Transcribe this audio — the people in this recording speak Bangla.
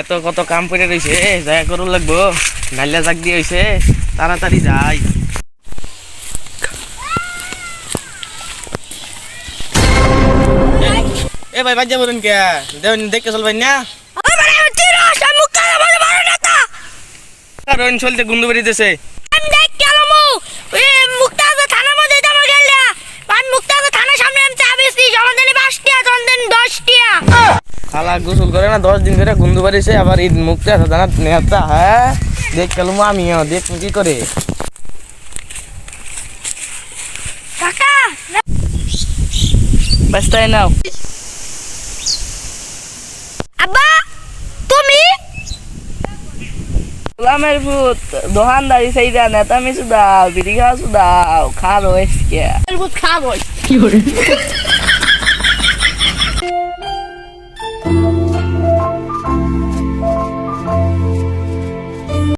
এত কত কাম করে রয়েছে যাই করু লাগবো। নাইলা জাগ দিয়ে হয়েছে তাড়াতাড়ি যাই। এ ভাই বাজ্যা বলুন কে? দেবেন দেখতে চলবেন না? কারণ চলতে খালা গোসল করে না দশ দিন ধরে গুন্ডু বেরিয়েছে আবার ঈদ মুক্তি আছে জানা নেতা হ্যাঁ? দেখ আমিও দেখ কি করে। কাকা ব্যস্তায় নাও। আব্বা তুমি? গোলামের ভূত দোকানদারি সেইটা নেতা মিশু দাও বিড়ি খা দাও খা রয়েছে। খাব